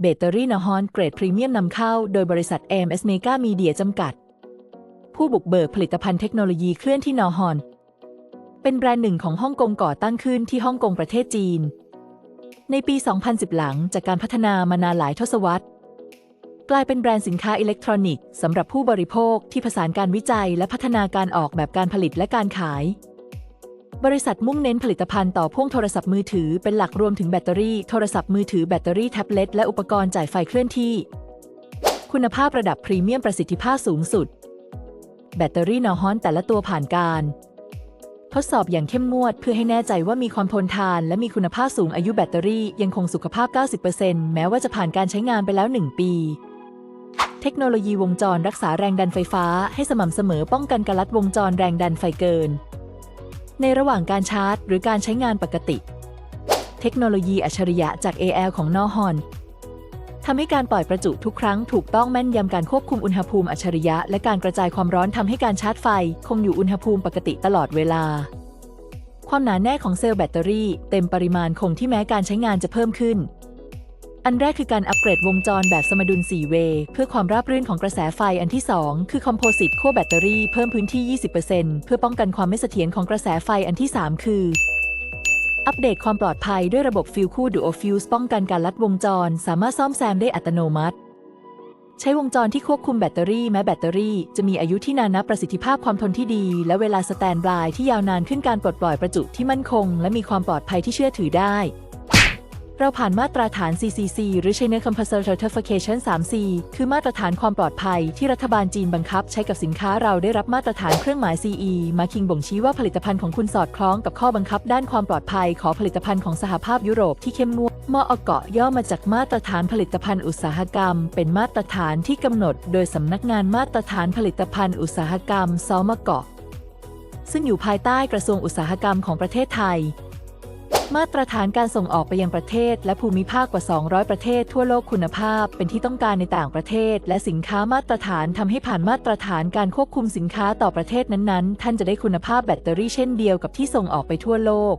เบตเตอรี่นฮอนเกรดพรีเมียมนำเข้า โดยบริษัท AMS Mega Media จำกัด ผู้บุกเบิกผลิตภัณฑ์เทคโนโลยีเคลื่อนที่นฮอน เป็นแบรนด์หนึ่งของฮ่องกงก่อตั้งขึ้นที่ฮ่องกงประเทศจีน ในปี 2010 หลังจากการพัฒนามานานหลายทศวรรษ กลายเป็นแบรนด์สินค้าอิเล็กทรอนิกส์สำหรับผู้บริโภคที่ผสานการวิจัยและพัฒนาการออกแบบการผลิตและการขาย บริษัทมุ่งเน้นผลิตภัณฑ์ต่อพ่วงโทรศัพท์มือถือเป็นหลักรวมถึงแบตเตอรี่โทรศัพท์มือถือแบตเตอรี่แท็บเล็ตและอุปกรณ์จ่ายไฟเคลื่อนที่ คุณภาพระดับพรีเมียมประสิทธิภาพสูงสุด แบตเตอรี่นอฮอนแต่ละตัวผ่านการ ทดสอบอย่างเข้มงวดเพื่อให้แน่ใจว่ามีความทนทาน และมีคุณภาพสูงอายุแบตเตอรี่ยังคงสุขภาพ 90%แม้ว่าจะผ่านการใช้งานไปแล้ว 1 ปีเทคโนโลยีวงจรรักษาแรงดันไฟฟ้าให้สม่ำเสมอป้องกันการลัดวงจรแรงดันไฟเกิน ในระหว่างการชาร์จ หรือการใช้งานปกติ เทคโนโลยีอัจฉริยะจาก AL ของนอฮอนทำให้การปล่อยประจุทุกครั้งถูกต้องแม่นยำการควบคุมอุณหภูมิอัจฉริยะ และการกระจายความร้อนทำให้การชาร์จไฟ คงอยู่อุณหภูมิปกติตลอดเวลา ความหนาแน่ของเซลล์แบตเตอรี่ เต็มปริมาณคงที่แม้การใช้งานจะเพิ่มขึ้น อันแรกคือการอัปเกรดวงจรแบบสมดุล 4 เวย์เพื่อความราบรื่นของกระแสไฟอันที่ 2 คือคอมโพสิตขั้วแบตเตอรี่เพิ่มพื้นที่ 20%เพื่อป้องกันความไม่เสถียรของกระแสไฟอันที่ 3 คืออัปเดตความปลอดภัยด้วยระบบฟิลคู่ดูโอฟิลส์ป้องกันการลัดวงจร สามารถซ่อมแซมได้อัตโนมัติ ใช้วงจรที่ควบคุมแบตเตอรี่แม้แบตเตอรี่จะมีอายุที่นานนับประสิทธิภาพความทนที่ดี และเวลาสแตนบายที่ยาวนานขึ้นการปลดปล่อยประจุที่มั่นคง และมีความปลอดภัยที่เชื่อถือได้ เราผ่านมาตรฐาน CCC หรือ China Composite Certification 3C คือมาตรฐานความปลอดภัยที่รัฐบาลจีนบังคับ ใช้กับสินค้าเราได้รับมาตรฐานเครื่องหมาย CE มาคิงบ่งชี้ว่าผลิตภัณฑ์ของคุณสอดคล้องกับข้อบังคับด้านความปลอดภัยของผลิตภัณฑ์ของสหภาพยุโรปที่เข้มงวดมอเกาะย่อมาจากมาตรฐานผลิตภัณฑ์อุตสาหกรรม เป็นมาตรฐานที่กำหนด โดยสำนักงานมาตรฐานผลิตภัณฑ์อุตสาหกรรมซอมเกาะซึ่งอยู่ภายใต้กระทรวงอุตสาหกรรมของประเทศไทย มาตรฐานการส่งออกไปยังประเทศ และภูมิภาคกว่า 200 ประเทศ ทั่วโลกคุณภาพ เป็นที่ต้องการในต่างประเทศ และสินค้ามาตรฐานทำให้ผ่านมาตรฐานการควบคุมสินค้าต่อประเทศนั้นๆ ท่านจะได้คุณภาพแบตเตอรี่เช่นเดียวกับที่ส่งออกไปทั่วโลก